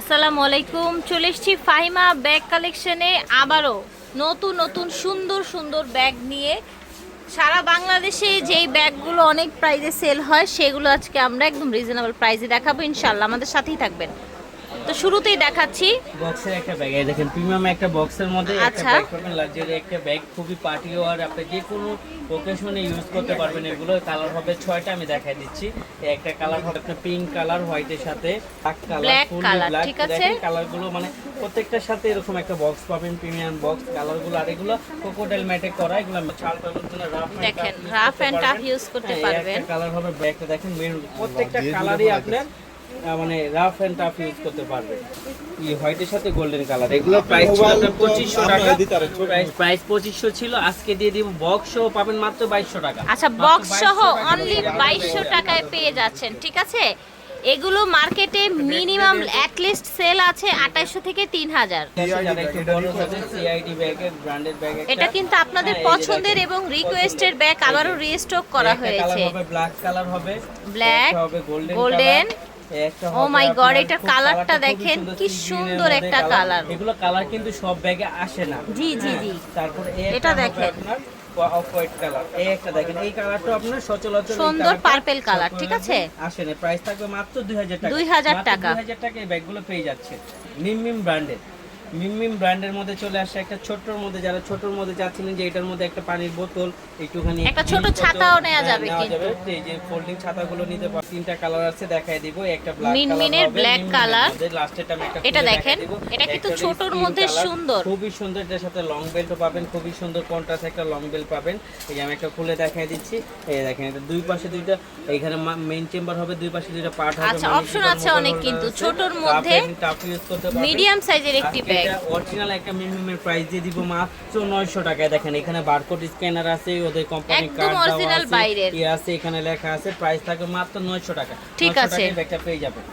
আসসালামু আলাইকুম, চলে এসছি ফাহিমা ব্যাগ কালেকশনে। আবারও নতুন নতুন, সুন্দর সুন্দর ব্যাগ নিয়ে। সারা বাংলাদেশে যেই ব্যাগগুলো অনেক প্রাইজে সেল হয়, সেগুলো আজকে আমরা একদম রিজনেবল প্রাইজে দেখাবো। ইনশাল্লাহ আমাদের সাথেই থাকবেন। তো শুরুতেই দেখাচ্ছি। বক্সের একটা ব্যাগ এই দেখেন প্রিমিয়াম একটা বক্সের মধ্যে একটা আচ্ছা। ব্যাগ পাবেন লাক্সারি একটা ব্যাগ খুবই পার্টি আর আপনি যে কোনো ওকেশনে ইউজ করতে পারবেন এগুলো। কালার হবে ছয়টা আমি দেখাই দিচ্ছি। এই একটা কালার হবে আপনার পিঙ্ক কালার হোয়াইটের সাথে ব্ল্যাক কালার ফুল ব্ল্যাক ঠিক আছে। কালারগুলো মানে প্রত্যেকটার সাথে এরকম একটা বক্স পাবেন প্রিমিয়াম বক্স কালারগুলো আর এগুলো কোকোডাইল ম্যাটে করা এগুলো ছাল টালের জন্য রাফ দেখেন, rough and tough use করতে পারবেন। কালার হবে ব্যাগটা দেখেন মেরুন প্রত্যেকটা কালারই আপনার মানে রাফ এন্ড টাফ ইউজ করতে পারবে। এই হোয়াইটের সাথে গোল্ডেন কালার এগুলো প্রাইস ছিল আপনার পঁচিশশো টাকা। প্রাইস প্রাইস পঁচিশশো ছিল আজকে দিয়ে দিব বক্স সহ পাবেন মাত্র বাইশশো টাকা। আচ্ছা বক্স সহ অনলি বাইশশো টাকায় পেয়ে যাচ্ছেন ঠিক আছে? এগুলো মার্কেটে মিনিমাম অ্যাটলিস্ট সেল আছে আঠাইশশো থেকে তিন হাজার। এটা কিন্তু আপনাদের হ্যাঁ, পছন্দের এবং রিকোয়েস্টের ব্যাগ আবারও রিস্টক করা হয়েছে। ব্ল্যাক কালার হবে হবে গোল্ডেন golden, মাই গড খুব কালারটা দেখেন, কি সুন্দর একটা কালার। এগুলো কালার কিন্তু সব ব্যাগে আসে না জি, জি, হ্যাঁ, জি। তারপর এটা দেখেন। আপনার অফ হোয়াইট কালার এই একটা দেখেন এই কালারটা আপনার সুন্দর কালার ঠিক আছে? প্রাইস থাকবে মাত্র 2000 টাকা 2000 মাত্র টাকা। 2000 টাকা এই ব্যাগগুলো পেয়ে যাচ্ছে মিম ব্র্যান্ডের মিম ব্র্যান্ডের মধ্যে চলে আসে একটা ছোট্টর মধ্যে যারা ছোটর মধ্যে চাচ্ছিলেন যে এটার মধ্যে একটা পানির বোতল একটুখানি একটা ছোট ছাতাও নেওয়া হ্যাঁ, যাবে কিন্তু। এই যে ফোল্ডিং ছাতাগুলো নিতে পার তিনটা কালার আছে দেখাই দিব একটা ব্ল্যাক মিনমিনের black color। লাস্টেটা আমি একটা এটা দেখেন, এটা কিন্তু ছোটর মধ্যে সুন্দর। খুবই সুন্দর এটার সাথে লং বেল্টও পাবেন খুবই সুন্দর কন্ট্রাস্ট একটা লং বেল্ট পাবেন এই যে আমি একটা খুলে দেখাই দিচ্ছি এই দেখেন এটা দুই পাশে দুইটা এইখানে মেইন চেম্বার হবে দুই পাশে দুইটা পার্ট হবে আচ্ছা, মানে option super আছে অনেক কিন্তু। ছোটর মধ্যে। মিডিয়াম সাইজের একটি আজকে ব্যাগ এটা অরিজিনাল একটা মিনিমামের প্রাইস দিয়ে দিব মাত্র 900 টাকায় দেখেন এখানে বারকোড স্ক্যানার আছে ওদের কোম্পানি কার্ড original আছে বাইরের। ই আছে এখানে লেখা আছে প্রাইস থাকবে মাত্র 900 টাকা ঠিক আছে। ব্যাগটা পেয়ে যাবেন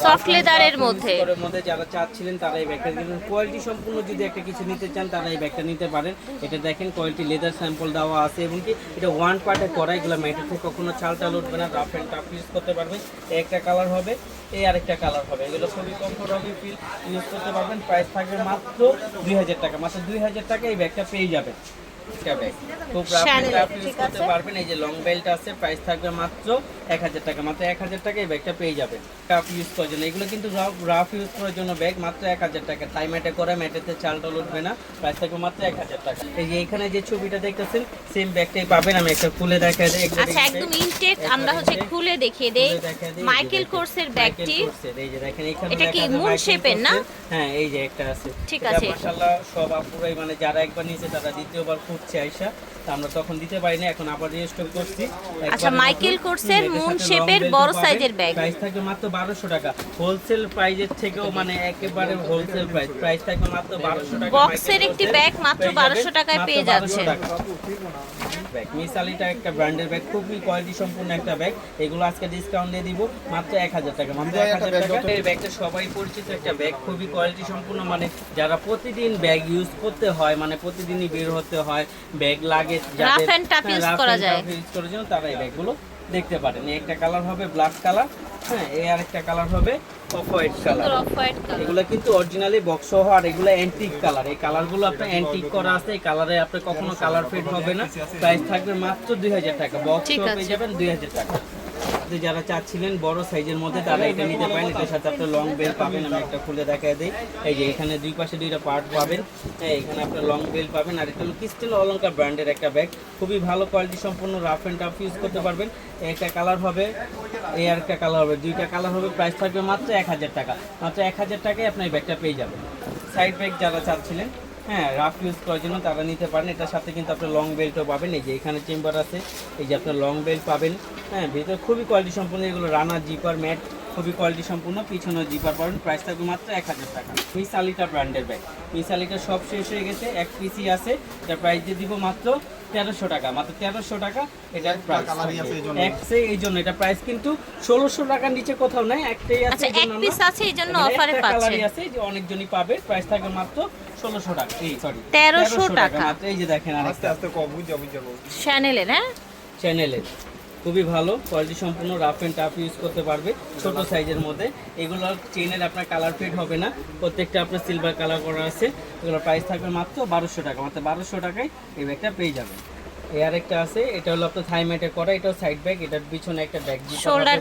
সফট লেদারের মধ্যে। মধ্যে যারা চাচ্ছিলেন, তারা এই ব্যাগটা কিনবেন কোয়ালিটি সম্পূর্ণ যদি একটা কিছু নিতে চান, তারা এই ব্যাগটা নিতে পারেন। এটা দেখেন কোয়ালিটি লেদার স্যাম্পল দেওয়া আছে, এবং কি এটা ওয়ান পার্টে করা এগুলো ম্যাটের থেকে কখনো চাল টাল উঠবে না রাফ অ্যান্ড টাফ ইউজ করতে পারবেন। একটা কালার হবে এই আরেকটা কালার হবে। এগুলো খুবই কমফোর্টেবল ফিল ইউজ করতে পারবেন। প্রাইস থাকবে মাত্র দুই হাজার টাকা। মাত্র দুই হাজার টাকা এই ব্যাগটা পেয়ে যাবেন। ব্যাগ খুব rough and Chanel, tough use করতে পারবেন। এই যে লং বেল্ট আছে প্রাইস থাকবে মাত্র এক হাজার টাকা। মাত্র এক হাজার টাকা এই ব্যাগটা পেয়ে যাবেন। রাফ ইউজ করার জন্য। এগুলো কিন্তু রাফ ইউজ করার জন্য ব্যাগ মাত্র এক হাজার টাকা। তাই ম্যাটে করে ম্যাটেতে চাল উঠবে না। প্রাইস থাকবে মাত্র এক হাজার টাকা। এই যে এখানে যে ছবিটা দেখতেছেন সেম ব্যাগটাই পাবেন। আমি একটা খুলে দেখা দেয় আচ্ছা একদম ইনটেক আমরা হচ্ছে খুলে দেখিয়ে দেই মাইকেল কোর্সের ব্যাগটি এই যে দেখেন। এখানে এটা কি না? হ্যাঁ এই যে একটা আছে। ঠিক আছে। মাশাআল্লাহ সব আপুরাই মানে যারা একবার নিয়েছে তারা দ্বিতীয়বার খুঁজছে। আইসা তা আমরা তখন দিতে পারি না এখন আবার রেজিস্টার করছি। আচ্ছা, মাইকেল কোর্সের shape এর বড় সাইজের ব্যাগ। প্রাইস থাকবে মাত্র 1200 টাকা। হোলসেল প্রাইজের থেকেও মানে একেবারে হোলসেল প্রাইস প্রাইস থাকবে মাত্র 1200 টাকা বক্সের একটি ব্যাগ মাত্র 1200 টাকায় পেয়ে 1200 যাচ্ছেন। ব্যাগ মিস আলিটা একটা ব্র্যান্ডের ব্যাগ খুবই কোয়ালিটি সম্পূর্ণ একটা ব্যাগ এগুলো আজকে ডিসকাউন্ট দিয়ে দিব মাত্র এক হাজার টাকা। মাত্র এক হাজার টাকা। এই ব্যাগটা সবাই পরিচিত একটা ব্যাগ খুবই কোয়ালিটি সম্পূর্ণ মানে যারা প্রতিদিন ব্যাগ ইউজ করতে হয় মানে প্রতিদিনই বের হতে হয় ব্যাগ লাগে রাফ এন্ড টাফ ইউজ করা যায়। ইউজ করার জন্য তারা এই ব্যাগগুলো দেখতে পারেন। এই একটা কালার হবে ব্ল্যাক কালার হ্যাঁ এই আরেকটা কালার হবে অফ হোয়াইট কালার এগুলো কিন্তু অরিজিনালি বক্স সহ আর এগুলো অ্যান্টিক কালার এই কালারগুলো আপনার অ্যান্টিক করা আছে এই কালারে আপনার কখনো কালার ফেড হবে না। প্রাইস থাকবে মাত্র দুই হাজার টাকা। বক্স সহ পেয়ে যাবেন দুই হাজার টাকা। আপনি যারা চাচ্ছিলেন বড় সাইজের মধ্যে, তারা এটা নিতে পারেন। এটার সাথে আপনার লং বেল পাবেন, আমি একটা খুলে দেখাই দিই। এই যে এখানে দুই পাশে দুইটা পার্ট পাবেন। হ্যাঁ এখানে আপনার লং বেল পাবেন। আর এটা হলো ক্রিস্টাল অলঙ্কার ব্র্যান্ডের একটা ব্যাগ খুবই ভালো কোয়ালিটি সম্পূর্ণ রাফ অ্যান্ড টাফ ইউজ করতে পারবেন। একটা কালার হবে, এই আর একটা কালার হবে। দুইটা কালার হবে প্রাইস থাকবে মাত্র এক হাজার টাকা। মাত্র এক হাজার টাকায় আপনি এই ব্যাগটা পেয়ে যাবেন। সাইড ব্যাগ যারা চাচ্ছিলেন হ্যাঁ রাফ ইউজ করার জন্য তারা নিতে পারেন। এটার সাথে কিন্তু আপনার লং বেল্টও পাবেন। এই যে এখানে চেম্বার আছে এই যে আপনার লং বেল্ট পাবেন। হ্যাঁ ভিতরে খুবই কোয়ালিটি সম্পূর্ণ এগুলো রানার জিপার ম্যাট খুবই কোয়ালিটি সম্পূর্ণ পিছনে জিপার পাবেন। প্রাইস থাকবে মাত্র এক হাজার টাকা। মিস আলিটা ব্র্যান্ডের ব্যাগ মিস আলিটা সব শেষ হয়ে গেছে এক পিসি আছে। এটা প্রাইস দিয়ে দিব মাত্র তেরোশো টাকা। মাত্র তেরোশো টাকা এটার প্রাইস একসে এই জন্য। এটা প্রাইস কিন্তু ষোলোশো টাকার নিচে কোথাও নাই। একটাই আছে আচ্ছা এই জন্য অফারে কালারই আছে যে অনেকজনই পাবে। প্রাইস থাকবে মাত্র ষোলোশো টাকা এই সরি 1300 টাকা। এই যে দেখেন আস্তে আস্তে কম বুঝা বুঝা কম হ্যাঁ? চ্যানেলের খুবই ভালো কোয়ালিটি সম্পূর্ণ রাফ অ্যান্ড টাফ ইউজ করতে পারবে ছোট সাইজের মধ্যে। এগুলো চেনের আপনার কালার ফেড হবে না প্রত্যেকটা আপনার সিলভার কালার করা আছে। এগুলোর প্রাইস থাকবে মাত্র বারোশো টাকা মাত্র বারোশো টাকায় এই ব্যাগটা পেয়ে যাবেন। এই আরেকটা আছে এটা হলো আপনার থাই ম্যাটে করা এটাও সাইড ব্যাগ এটার পিছনে একটা ব্যাগ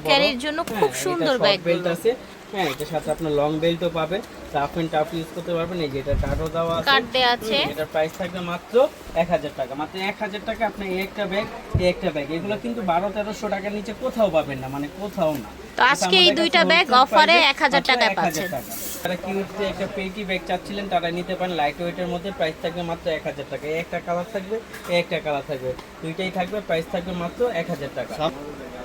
carry-র জন্য খুব সুন্দর bag বেল্ট আছে। হ্যাঁ এটার সাথে আপনার লং বেল্টও পাবেন রাফ অ্যান্ড টাফ ইউজ করতে পারবেন। এই যে এটা কার্ডও দেওয়া আছে। কার্ড দেয়া আছে। এটার প্রাইস থাকবে মাত্র এক হাজার টাকা। মাত্র এক হাজার টাকা আপনি এই একটা ব্যাগ এই একটা ব্যাগ এগুলো কিন্তু বারো তেরোশো টাকার নিচে কোথাও পাবেন না মানে কোথাও না। তো আজকে এই দুইটা ব্যাগ অফারে price-এ এক হাজার মাত্র টাকায় 1000 পাচ্ছেন। টাকা। যারা কিউটে একটা পেটি ব্যাগ চাচ্ছিলেন তারা নিতে পারেন লাইট ওয়েটের মধ্যে প্রাইস থাকবে মাত্র এক হাজার টাকা। এই একটা কালার থাকবে এই একটা কালার থাকবে। দুইটাই থাকবে প্রাইস থাকবে মাত্র এক হাজার টাকা।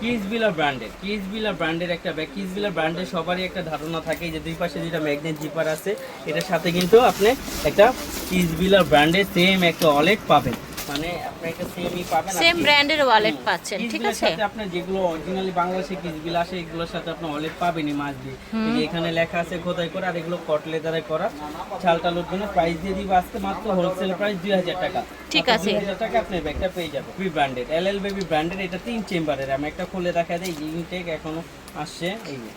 কিস বিলার ব্র্যান্ডের কিস বিলার ব্র্যান্ডের একটা ব্যাগ কিস বিলার ব্র্যান্ডের সবারই একটা ধারণা থাকে যে দুই পাশে যেটা ম্যাগনেট জিপার আছে। এটার সাথে কিন্তু আপনি একটা কিস বিলার ব্র্যান্ডের সেম একটা ওয়ালেট পাবেন। মানে আপনি একটা সেমই পাবেন সেম ব্র্যান্ডের ওয়ালেট পাচ্ছেন ঠিক আছে? সাথে আপনার যেগুলো অরিজিনালি বাংলাদেশে কিসবিল আসে এগুলোর সাথে আপনি ওয়ালেট পাবেনই মাছ দিয়ে এখানে লেখা আছে খোদাই করে আর এগুলো কট লেদারে করা। ছাল টালোর জন্য প্রাইস দিয়ে দিব আজকে মাত্র হোলসেল প্রাইস দুই হাজার টাকা। ঠিক আছে। দুই হাজার টাকা আপনি ব্যাগটা পেয়ে যাবেন। B branded L L baby branded এটা তিন চেম্বারের। আমি একটা খুলে দেখা দেয় ইনটেক এখনও আসছে এই যে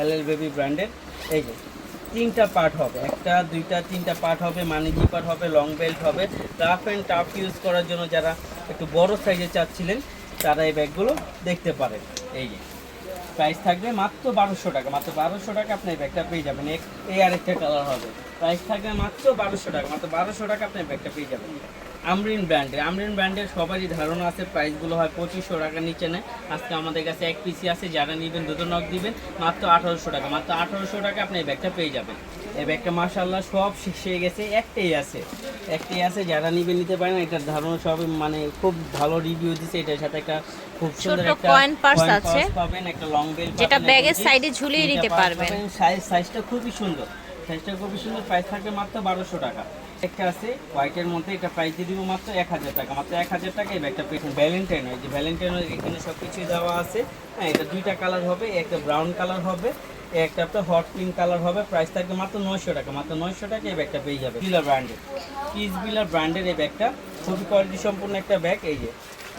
এল এল বেবি ব্র্যান্ডেড এই যে। তিনটা পার্ট হবে। একটা, দুইটা, তিনটা পার্ট হবে মানে মানি পার্ট হবে লং বেল্ট হবে। রাফ অ্যান্ড টাফ ইউজ করার জন্য যারা একটু বড় সাইজে চাচ্ছিলেন, তারা এই ব্যাগগুলো দেখতে পারেন। এই যে প্রাইস থাকবে মাত্র বারোশো টাকা। মাত্র বারোশো টাকা আপনি এই ব্যাগটা পেয়ে যাবেন। এই আরেকটা কালার হবে। প্রাইস থাকবে মাত্র বারোশো টাকা। মাত্র বারোশো টাকা আপনি ব্যাগটা পেয়ে যাবেন। আমরিন ব্র্যান্ডের আমরিন ব্র্যান্ডের সবারই ধারণা আছে প্রাইসগুলো হয় পঁচিশশো টাকা নিচে নেয়। আজকে আমাদের কাছে এক পিসি আছে যারা নেবেন দুটো নখ দিবেন মাত্র আঠারোশো টাকা। মাত্র আঠারোশো টাকা আপনি এই ব্যাগটা পেয়ে যাবেন। এই ব্যাগটা মার্শাল্লাহ সব শেষ হয়ে গেছে। একটাই আছে। একটাই আছে যারা নিবে নিতে পারেন। এটার ধারণা সব মানে খুব ভালো রিভিউ দিছে। এটার সাথে একটা খুব সুন্দর একটা আছে। পাবেন একটা লং বেল যেটা ব্যাগের সাইডে ঝুলিয়ে নিতে পারবেন। সাইজ সাইজটা খুবই সুন্দর। সাইজটা খুবই সুন্দর। প্রাইস থাকবে মাত্র বারোশো টাকা। একটা আছে হোয়াইটের মধ্যে এটা প্রাইস দিয়ে দিব মাত্র এক হাজার টাকা। মাত্র এক হাজার টাকা এই ব্যাগটা পেয়েছেন ভ্যালেন্টাইন হয় যে ভ্যালেন্টাইন এখানে সব কিছুই দেওয়া আছে। হ্যাঁ এটা দুইটা কালার হবে একটা ব্রাউন কালার হবে একটা আপনার হট পিঙ্ক কালার হবে। প্রাইস থাকবে মাত্র নয়শো টাকা। মাত্র নয়শো টাকা এই ব্যাগটা পেয়ে যাবে বিলার ব্র্যান্ডের পিস বিলার ব্র্যান্ডের এই ব্যাগটা খুবই কোয়ালিটি সম্পূর্ণ একটা ব্যাগ এই যে।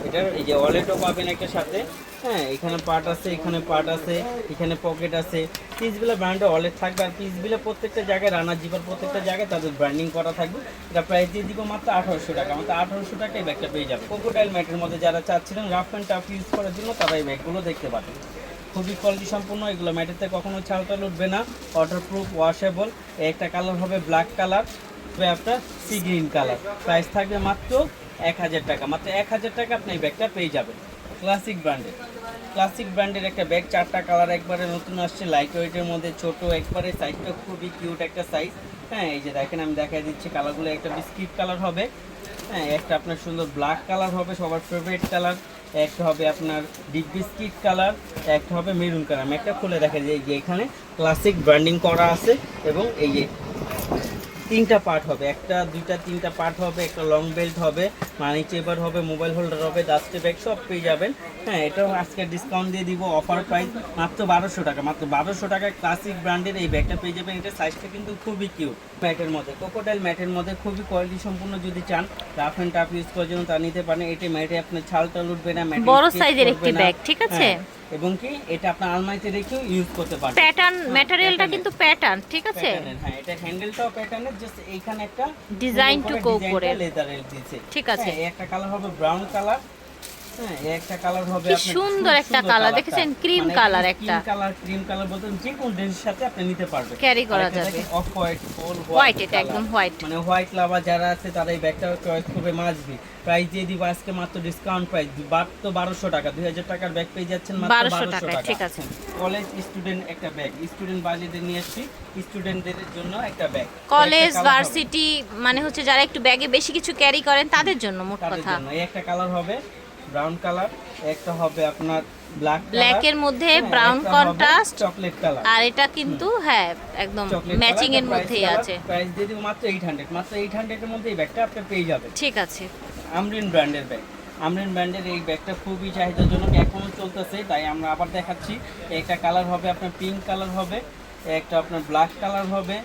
এটার, এই যে ওয়ালেটও পাবেন একটা সাথে। হ্যাঁ এখানে পার্ট আছে, এখানে পার্ট আছে, এখানে পকেট আছে। পিসগুলো ব্র্যান্ডে ওয়ালেট থাকবে আর পিসগুলো প্রত্যেকটা জায়গায় রানার জিপার প্রত্যেকটা জায়গায় তাদের ব্র্যান্ডিং করা থাকবে। এটা প্রাইস দিয়ে দিব মাত্র আঠারোশো টাকা। মাত্র আঠারোশো টাকা এই ব্যাগটা পেয়ে যাবে। কোকোটাইল ম্যাটের মধ্যে যারা চাচ্ছিলেন রাফ অ্যান্ড টাফ ইউজ করার জন্য তারা এই ব্যাগগুলো দেখতে পাবেন খুবই কোয়ালিটি সম্পূর্ণ এগুলো ম্যাটেতে কখনো ছালটাল উঠবে না। ওয়াটারপ্রুফ ওয়াশেবল একটা কালার হবে ব্ল্যাক কালার হবে আপনার সি গ্রিন কালার প্রাইস থাকবে মাত্র এক হাজার টাকা। মাত্র এক হাজার টাকা আপনি এই ব্যাগটা পেয়ে যাবেন। ক্লাসিক ব্র্যান্ডের ক্লাসিক ব্র্যান্ডের একটা ব্যাগ চারটা কালার একবারে নতুন আসছে লাইট ওয়েটের মধ্যে ছোট, একবারে সাইজটা খুবই কিউট একটা সাইজ হ্যাঁ এই যে দেখেন, আমি দেখাই দিচ্ছি কালারগুলো একটা বিস্কিট কালার হবে। হ্যাঁ একটা আপনার সুন্দর ব্ল্যাক কালার হবে, সবার ফেভারিট কালার একটা হবে আপনার ডিপ বিস্কিট কালার একটা হবে মেরুন কালার আমি একটা খুলে দেখা যায় যে এখানে ক্লাসিক ব্র্যান্ডিং করা আছে, এবং এই যে তিনটা পার্ট হবে। একটা দুইটা তিনটা পার্ট হবে একটা লং বেল্ট হবে মানি চেপার হবে মোবাইল হোল্ডার হবে ডাস্টে ব্যাগ সব পেয়ে যাবেন। হ্যাঁ এটাও আজকে ডিসকাউন্ট দিয়ে দিব অফার প্রাইস মাত্র বারোশো টাকা। মাত্র বারোশো টাকায় ক্লাসিক ব্র্যান্ডের এই ব্যাগটা পেয়ে যাবেন। এটা সাইজটা কিন্তু খুবই কিউট ম্যাটের মধ্যে। কোকোডাইল ম্যাটের মধ্যে খুবই কোয়ালিটি সম্পূর্ণ যদি চান রাফ অ্যান্ড টাফ ইউজ করার জন্য তা নিতে পারেন। এটি ম্যাটে আপনার ছাল টাল উঠবে না বড় সাইজের একটি ব্যাগ, ঠিক আছে? এবং কি এটা আপনার আলমারিতে রেখেও ইউজ করতে পারবেন। প্যাটার্ন ম্যাটেরিয়ালটা কিন্তু প্যাটার্ন ঠিক আছে? হ্যাঁ এটা হ্যান্ডেলটাও প্যাটার্নের জাস্ট এইখানে একটা ডিজাইন টু কো করে লেদারের দিয়েছে। ঠিক আছে। একটা কালার হবে ব্রাউন কালার কি সুন্দর একটা colourটা। দেখেছেন? cream মানে cream একটা। colour বলতে যে কোন ড্রেসের সাথে আপনি নিতে পারবেন। Carry করা যাবে। অফ হোয়াইট ফুল হোয়াইট এটা একদম হোয়াইট মানে হোয়াইট লাভার যারা আছে তারা এই ব্যাগটা চয়েস করবে প্রাইস দিয়ে দিব আজকে মাত্র ডিসকাউন্ট প্রাইস মাত্র বারোশো টাকা দুই হাজার টাকার ব্যাগ পেয়ে যাচ্ছেন মাত্র বারোশো টাকা। ঠিক আছে। কলেজ স্টুডেন্ট একটা ব্যাগ স্টুডেন্ট বাজেটে নিয়ে এসেছি স্টুডেন্টদের জন্য একটা ব্যাগ কলেজ ভার্সিটি মানে হচ্ছে যারা একটু ব্যাগে বেশি কিছু ক্যারি করেন তাদের জন্য মোট কথা। এই একটা কালার হবে। ব্রাউন কালার একটা হবে আপনার ব্ল্যাক ব্ল্যাক এর মধ্যে ব্রাউন কন্ট্রাস্ট চকলেট কালার আর এটা কিন্তু হ্যাঁ একদম ম্যাচিং এর মধ্যেই আছে। প্রাইস দিয়ে দিব মাত্র 800 মাত্র 800 এর মধ্যে এই ব্যাগটা আপনি পেয়ে যাবেন। ঠিক আছে। আমরিন ব্র্যান্ডের ব্যাগ আমরিন ব্র্যান্ডের এই ব্যাগটা খুবই চাহিদাজনক এখনও চলতেছে তাই আমরা আবার দেখাচ্ছি। একটা কালার হবে আপনার পিঙ্ক কালার হবে একটা আপনার ব্ল্যাক কালার হবে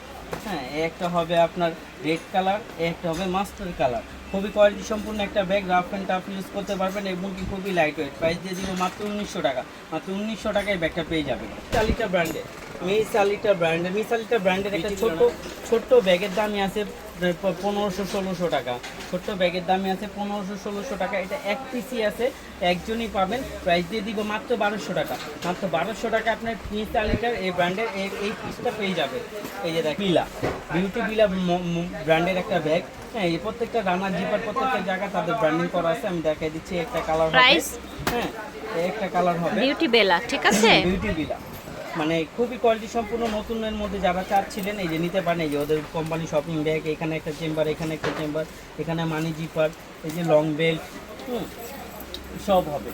হ্যাঁ একটা হবে আপনার রেড কালার একটা হবে মাস্টার কালার খুবই কোয়ালিটি সম্পূর্ণ একটা bag rough and tough use করতে পারবেন এবং কি খুবই লাইট ওয়েট প্রাইস দিয়ে দিব মাত্র উনিশশো টাকা। মাত্র উনিশশো টাকায় ব্যাগটা পেয়ে যাবেন। চালিটা ব্র্যান্ডের মিস আলিটা ব্র্যান্ডের মিস আলিটা ব্র্যান্ডের একটা ছোট ছোট্ট ব্যাগের দামই আছে পনেরোশো ষোলোশো টাকা। ছোট্ট ব্যাগের দামই আছে পনেরোশো ষোলোশো টাকা। এটা এক পিসি আছে একজনই পাবেন। প্রাইস দিয়ে দিব মাত্র বারোশো টাকা। মাত্র বারোশো টাকা আপনার মিস আলিটার এই ব্র্যান্ডের এই এই পিসটা পেয়ে যাবে। এই যে দেখ বিলা। বিউটি বিলা ব্র্যান্ডের একটা ব্যাগ হ্যাঁ এই প্রত্যেকটা রানার জিপার প্রত্যেকটা জায়গা তাদের ব্র্যান্ডিং করা আছে। আমি দেখাই দিচ্ছি একটা কালার হবে। হ্যাঁ একটা কালার হবে। বিউটি বেলা ঠিক আছে? বিউটি বিলা মানে খুবই কোয়ালিটি সম্পূর্ণ নতুনের মধ্যে যারা চাচ্ছিলেন, এই যে নিতে পারেন, এই যে ওদের কোম্পানি শপিং ব্যাগ এখানে একটা চেম্বার এখানে একটা চেম্বার এখানে মানি জিপার এই যে লং বেল্ট সব হবে।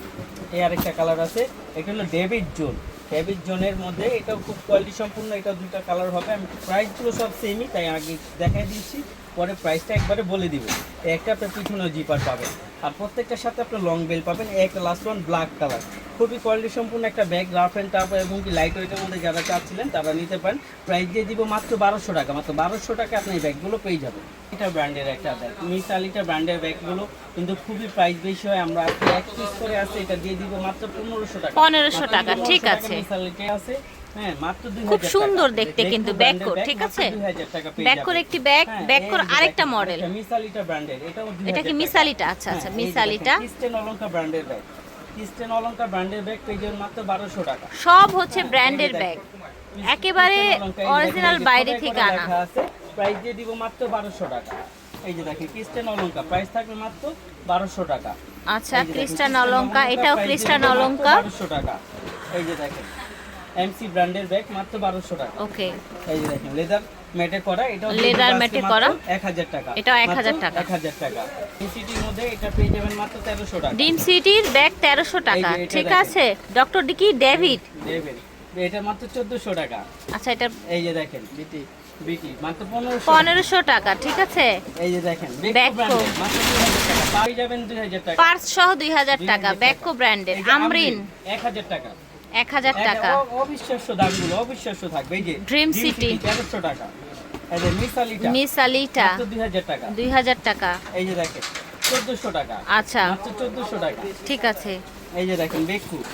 এই আরেকটা কালার আছে, এটা হলো ডেভিড জোন ডেভিড জোনের মধ্যে এটাও খুব কোয়ালিটি সম্পূর্ণ, এটা দুটো কালার হবে। আমি প্রাইসগুলো সব সেমই তাই আগে দেখাই দিচ্ছি, পরে প্রাইসটা একবারে বলে দিব। একটা আপনার পিছনে জিপার পাবেন। আর প্রত্যেকটার সাথে আপনার লং বেল পাবেন একটা লাস্ট ওয়ান ব্ল্যাক কালার খুবই কোয়ালিটি সম্পূর্ণ একটা ব্যাগ রাফ অ্যান্ড টাপ এবং কি লাইট ওয়েটের মধ্যে যারা চাচ্ছিলেন তারা নিতে পারেন। প্রাইস দিয়ে দিব মাত্র বারোশো টাকা মাত্র বারোশো টাকা আপনি এই ব্যাগগুলো পেয়ে যাবেন। এটা ব্র্যান্ডের একটা ব্যাগ মিস আলিটা ব্র্যান্ডের ব্যাগগুলো কিন্তু খুবই প্রাইস বেশি হয় আমরা আজকে এক পিস করে আছে এটা দিয়ে দিব মাত্র পনেরোশো টাকা। 1500 টাকা, ঠিক আছে। মিস আলিটা আছে। হ্যাঁ মাত্র খুব সুন্দর দেখতে কিন্তু branded ঠিক আছে? 2000 টাকা ব্যাগ একটি ব্যাগ ব্যাগ এই করে যে আরেকটা মডেল এটা মিস আলিটা ব্র্যান্ডের এটা কি টাকা। মিস আচ্ছা আচ্ছা মিস এই যে আলিটা দেখেন, ক্রিস্টেন অলঙ্কার ব্র্যান্ডের ব্যাগ ক্রিস্টেন অলঙ্কার ব্র্যান্ডের ব্যাগ যাবেন মাত্র বারোশো টাকা। সব হচ্ছে ব্র্যান্ডের ব্যাগ একেবারে অরিজিনাল বাইরে থেকে আনা প্রাইস দিয়ে দিব মাত্র বারোশো টাকা। এই যে দেখেন ক্রিস্টেন অলঙ্কার প্রাইস থাকবে মাত্র বারোশো টাকা। আচ্ছা খ্রিস্টান অলঙ্কা এটাও খ্রিস্টান অলঙ্কা বারোশো টাকা। এই যে দেখেন এমসি ব্র্যান্ডের ব্যাগ মাত্র বারোশো টাকা। ওকে এই যে দেখেন লেদার ম্যাটে করা এটাও Leather matte করা? এক হাজার টাকা। এটাও 1000 টাকা। এক হাজার টাকা। সিটির মধ্যে এটা পেয়ে যাবেন মাত্র তেরোশো টাকা। ডিম সিটির ব্যাগ তেরোশো টাকা। এই যে এটা ঠিক আছে? Doctor Dicky David. দেবেন এটা মাত্র চোদ্দোশো টাকা। আচ্ছা এটা এই যে দেখেন বিটি বিটি মাত্র পনেরোশো। পনেরোশো টাকা ঠিক আছে? এই যে দেখেন Becco। মাত্র 2000 টাকা। পাই যাবেন 2000 টাকা। পার্স সহ দুই হাজার 2000 টাকা। ব্যাকো ব্র্যান্ডের আমরিন। 1000 টাকা। এক হাজার টাকা। এক- অবিশ্বাস্য দামগুলো অবিশ্বাস্য থাকবে। এই যে ড্রিম সিটি তেরোশো টাকা। এই যে মিসালিটা মিস আলিটা মাত্র 2000 টাকা। দুই হাজার টাকা। এই যে দেখেন 1400 টাকা। আচ্ছা। চোদ্দশো টাকা। ঠিক আছে। এই যে দেখেন বেকু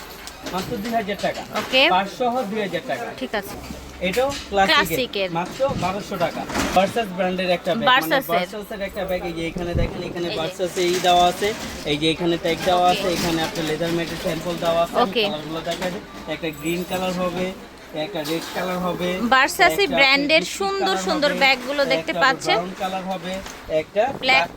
মাত্র 2000 টাকা। ওকে। পাঁচশো 2000 টাকা। ঠিক আছে। এটাও ক্লাসিকের। মাত্র 1200 টাকা। ভার্সাস ব্র্যান্ডের একটা ব্যাগ Versace ভার্সাসের একটা ব্যাগ এই যে এখানে দেখেন এখানে ভার্সাস এই দেওয়া আছে। এই যে এখানে ট্যাগ দেওয়া আছে। এখানে আপনার লেদার ম্যাটের স্যাম্পল দেওয়া আছে। কালারগুলো দেখা যায় একটা গ্রিন কালার হবে। একটা রেড কালার হবে একটা brand-এর সুন্দর সুন্দর ব্যাগগুলো দেখতে পাচ্ছেন। ব্রাউন কালার হবে একটা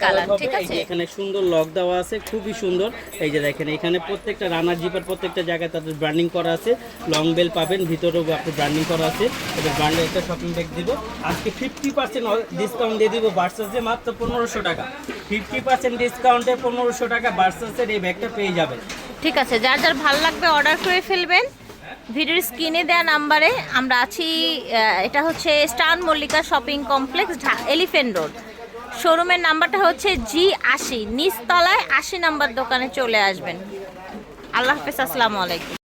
color, হবে। ঠিক আছে? এখানে সুন্দর লক দেওয়া আছে খুবই সুন্দর এই যে দেখেন এখানে প্রত্যেকটা রানার জিপার প্রত্যেকটা জায়গায় তাদের ব্র্যান্ডিং করা আছে লং বেল পাবেন ভিতরেও আপনি ব্র্যান্ডিং করা আছে এটা ব্র্যান্ডের একটা শপিং ব্যাগ দিব আজকে ফিফটি পার্সেন্ট ডিসকাউন্ট দিয়ে দিব বার্সাসে মাত্র পনেরোশো টাকা ফিফটি পার্সেন্ট ডিসকাউন্টে পনেরোশো টাকা বার্সাসের এই ব্যাগটা পেয়ে যাবেন ঠিক আছে যার যার ভালো লাগবে অর্ডার করে ফেলবেন ভিডিওর স্ক্রিনে দেওয়া নাম্বারে আমরা আছি এটা হচ্ছে স্টান Mallika shopping complex Elephant Road. শোরুমের নাম্বারটা হচ্ছে জি আশি, নিচতলায় আশি নাম্বার দোকানে চলে আসবেন। আল্লাহ হাফেজ, আসসালামু আলাইকুম।